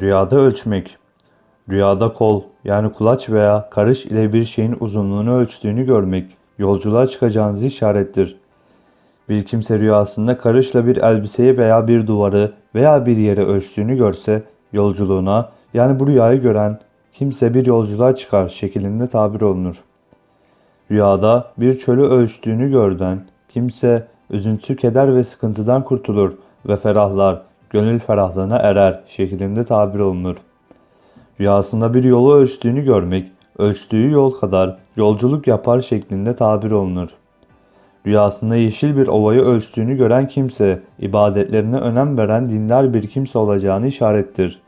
Rüyada ölçmek. Rüyada kol yani kulaç veya karış ile bir şeyin uzunluğunu ölçtüğünü görmek yolculuğa çıkacağınızı işarettir. Bir kimse rüyasında karışla bir elbiseyi veya bir duvarı veya bir yere ölçtüğünü görse yolculuğuna yani bu rüyayı gören kimse bir yolculuğa çıkar şeklinde tabir olunur. Rüyada bir çölü ölçtüğünü gördüğün kimse üzüntü, keder ve sıkıntıdan kurtulur ve ferahlar, gönül ferahlığına erer şeklinde tabir olunur. Rüyasında bir yolu ölçtüğünü görmek, ölçtüğü yol kadar yolculuk yapar şeklinde tabir olunur. Rüyasında yeşil bir ovayı ölçtüğünü gören kimse, ibadetlerine önem veren dindar bir kimse olacağını işarettir.